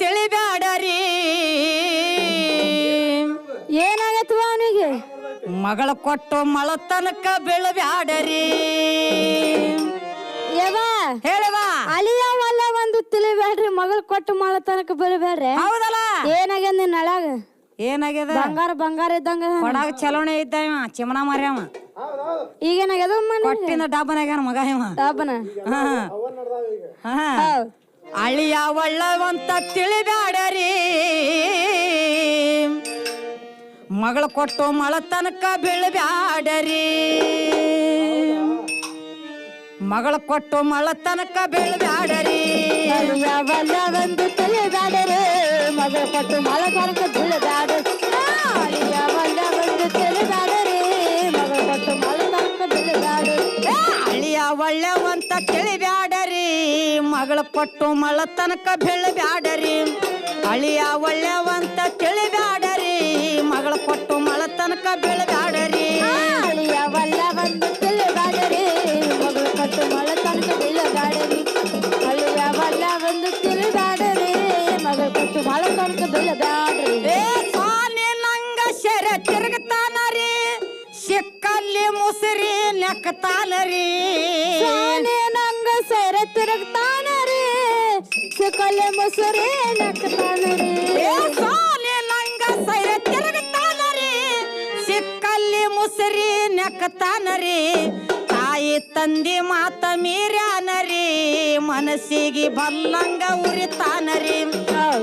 ತಿಳಿಬ್ಯಾಡರಿ. ಏನಾಗತ್ತು ಅವನಿಗೆ? ಮಗಳ ಕೊಟ್ಟು ಮಳತನಕ ಬೀಳಬ್ಯಾಡರಿ. ಯವ ಹೇಳವಾ ಒಲ್ಲ ಒಂದು ತಿಳಿಬೇಡ್ರಿ ಮಗಳ ಕೊಟ್ಟು ಮಳತನಕ ತನಕ ಬೀಳ್ಬೇಡ್ರಿ ಹೌದಲ್ಲ? ಏನಾಗ್ಯದ ನಿನ್ನ ನಳಾಗ ಏನಾಗ್ಯದ? ಬಂಗಾರ ಬಂಗಾರ ಇದ್ದಂಗ. ಕೊಡಾಗ ಚಲೋಣೆ ಇದ್ದ ಇವ ಚಿಮಣ ಮಾರ್ಯಾವ ಈಗೇನಾಗ್ಯದ ಕೊಟ್ಟಿನ ಡಬ್ಬನಾಗ್ಯಾನ ಮಗ ಇವ. ಡಾಬನ ಹಾ. ಅಳಿಯ ಒಳ್ಳವಂತ ತಿಳಿಬ್ಯಾಡರಿ ಮಗಳ ಕೊಟ್ಟು ಮಳತನಕ ಬೀಳಬ್ಯಾಡರಿ ಮಗಳ ಕೊಟ್ಟು ಮಳತನಕ ಬೀಳಬ್ಯಾಡರಿ ಅಲಿಯವಲ್ಲ ಒಂದು ತಿಳಿಬೇಡ್ರಿ ಮಗಳು ಕೊಟ್ಟು ಮಾಡೋ ತನಕ ಬೀಳ್ಬೇಡ ಮಗಳ ಕೊಟ್ಟು ಮಳತನಕ ಬೀಳಬ್ಯಾಡರಿ ಅಳಿಯ ಒಳ್ಳೆವಂತ ತಿಳಿಬ್ಯಾಡರಿ ಮಗಳ ಕೊಟ್ಟು ಮಳತನಕ ಬೀಳಬ್ಯಾಡರಿ ಅಳಿಯವಲ್ಲ ಒಂದು ತಿಳಿಬೇಡ್ರಿ ಮಗಳು ಕೊಟ್ಟು ಮಾಡೋ ತನಕ ಬೀಳ್ಬೇಡ್ರಿ ಅಳಿಯವಲ್ಲ ಒಂದು ತಿಳಿಬೇಡ್ರಿ ಮಗಳು ಕೊಟ್ಟು ಮಾಡೋ ತನಕ ಬೀಳ್ಬೇಡ್ರಿ ಏ ಸ್ವಾಮಿ ನಂಗ ಶರ ತಿರುಗತಾನರಿ ಸಿಕ್ಕಲ್ಲಿ ಮುಸಿರಿ ನೆಕ್ಕತಾನರಿ ಸಾನೆ ಮೊಸರೆ ನಕ್ತಾನ ರೀ ಸ್ವಾಮಿ ನಂಗ ಸೈರ ತಿರುಗತಾನರಿ ಸಿಕ್ಕಲ್ಲಿ ಮುಸಿರಿ ನೆಕ್ಕತಾನರಿ ತಾಯಿ ತಂದಿ ಮಾತ ಮೀರ್ಯಾನರಿ. ಮನಸ್ಸಿಗೆ ಬಲ್ಲಂಗ ಉರಿತಾನರಿ.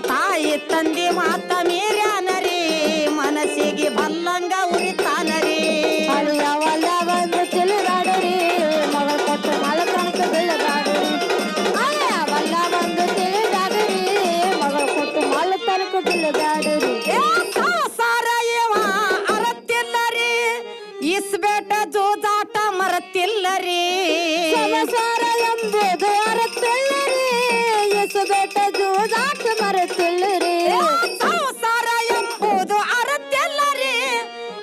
ತಾಯಿ ತಂದಿ ಮಾತ ಮೀರ್ಯಾನರಿ. ಸಮಸಾರ ಎಂಬುದು ಅರತಿಲ್ಲರಿ. ಎಸು ಬೇಟ ಜೋದಾಟ ಮರತಿಲ್ಲರಿ. ಏ ಸಂಸಾರ ಎಂಬುದು ಅರತಿಲ್ಲರಿ.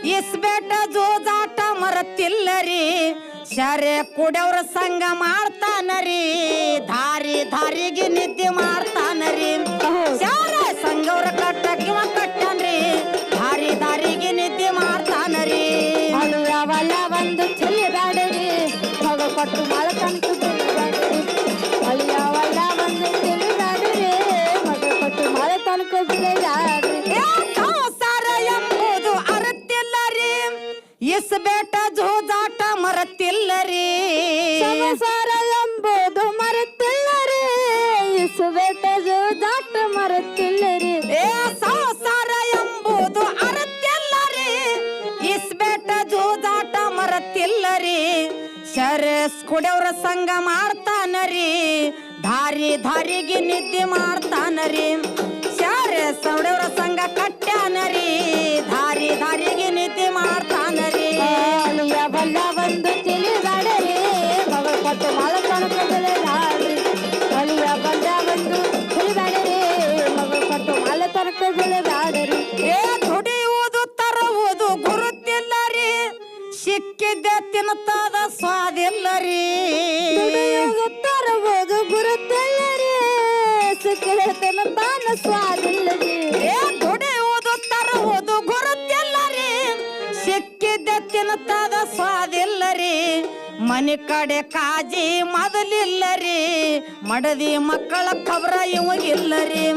ಇಸ್ಬೇಟ ಜೋಜಾಟ ಮರತಿಲ್ಲರಿ. ಶರೆ ಕುಡವ್ರ ಸಂಗ ಮಾಡ್ತಾನರಿ. ದಾರಿ, ದಾರಿಗೆ ನಿದ್ದೆ ಮಾಡ್ತಾನರಿ. ಮಗ ಕೊಟ್ಟು ಮಳ ತನಕ ಬೀಳದಾಡರಿ ಅಳಿಯವಲ್ಲ ಒಂದು ತಿಳಿದಾಡರಿ ಮಗ ಕೊಟ್ಟು ಮಳ ತನಕ ಬೀಳದಾಡ್ರಿ ಏ ಸಂಸಾರ ಎಂಬುದು ಅರತಿಲ್ಲರಿ ಇಸ್ಬೇಟ ಜೋಜಾಟ ಮರತಿಲ್ಲರಿ ಸಂಸಾರ ಎಂಬುದು ಶರಸ್ ಕುಡಿಯವ್ರ ಸಂಗ ಮಾಡ್ತಾನರಿ. ದಾರಿ ದಾರಿಗೆ ನಿದ್ದೆ ಮಾಡ್ತಾನರಿ. ಶರಸ್ ಕುಡಿಯವ್ರ ಸಂಗ ಕಟ್ಟಾನರಿ ದಾರಿ ದಾರಿಗೆ ನಿದ್ದೆ ಮಾಡ್ತಾನರಿ. ಅಳಿಯವಲ್ಲ ತಿನ್ತದ ಸ್ವಾದಿಲ್ಲರಿ. ದುಡಿಯೋದು ತರಬಹುದು ಗುರುತಿಲ್ಲರಿ. ಸಿಕ್ಕಿರತನ ತಾನ ಸ್ವಾದಿಲ್ಲರಿ ದುಡಿಯುವುದು ತರುವುದು ಗುರುತಿಲ್ಲರಿ. ಸಿಕ್ಕಿದ್ದ ತಿನ್ತದ ಸ್ವಾದಿಲ್ಲರಿ. ಮನೆ ಕಡೆ ಕಾಜಿ ಮೊದಲಿಲ್ಲರಿ. ಮಡದಿ ಮಕ್ಕಳ ಕಬರ ಇವಾಗಿಲ್ಲರಿ.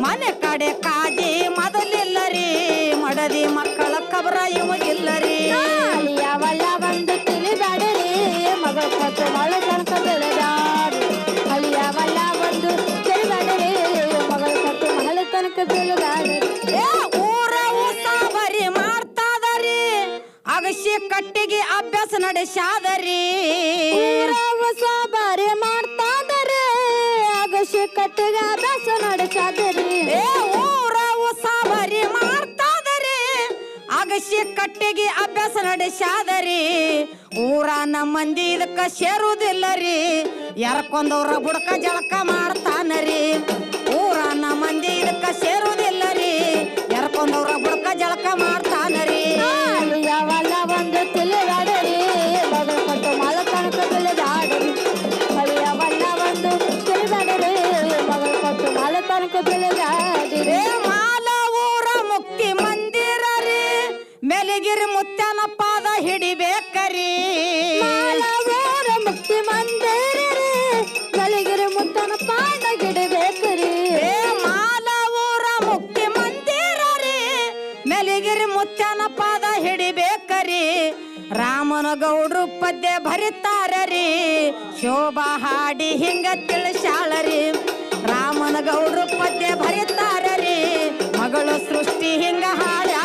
ಮನೆ ಕಡೆ ಕಾಜಿ ಮೊದಲಿಲ್ಲರಿ. ಮಡದಿ ಮಕ್ಕಳ ಖಬ್ರ ಇವಾಗಿಲ್ಲರಿ. ಕಟ್ಟಿಗೆ ಅಭ್ಯಾಸ ನಡೆಸಾದರಿ? ಊರ ಹೊಸ ಬಾರಿ ಮಾಡ್ತಾದರೆ ಅಗಸಿ ಕಟ್ಟಿಗೆ ಅಭ್ಯಾಸ ನಡೆಸಾದರಿ? ಊರ ಬಾರಿ ಮಾಡ್ತಾದರೆ ಅಗಸಿ ಕಟ್ಟಿಗೆ ಅಭ್ಯಾಸ ನಡೆಸಾದರಿ? ನಮ್ಮ ಮಂದಿ ಇದಕ್ಕ ಸೇರುವುದಿಲ್ಲರಿ. ಯಾರಕ್ಕೊಂದವ್ರ ಬುಡಕ ಜಳಕ ಮಾಡ್ತಾನರಿ. ಮೆಲಗಿರಿ ಮುತ್ಯನ ಪಾದ ಹಿಡಿಬೇಕರಿ. ಮಾಲವರ ಮುಕ್ತಿ ಮಂದಿರರಿ ಕಲಿಗಿರಿ ಮುತ್ತನ ಪಾದ ಹಿಡಿಬೇಕರಿ. ಏ ಮಾಲ ಊರ ಮುಕ್ತಿ ಮಂದಿರರಿ ಮೆಲಿಗಿರಿ ಮುತ್ತನ ಪಾದ ಹಿಡಿಬೇಕರಿ. ರಾಮನ ಗೌಡ್ರು ಪದ್ಯ ಭರಿತಾರರಿ ಶೋಭಾ ಹಾಡಿ ಹಿಂಗ ತಿಳಿಸಾಳರಿ ರಾಮನ ಗೌಡ್ರು ಪದ್ಯ ಭರಿತಾರರಿ ಮಗಳು ಸೃಷ್ಟಿ ಹಿಂಗ ಹಾಡ್ಯಾಳರಿ.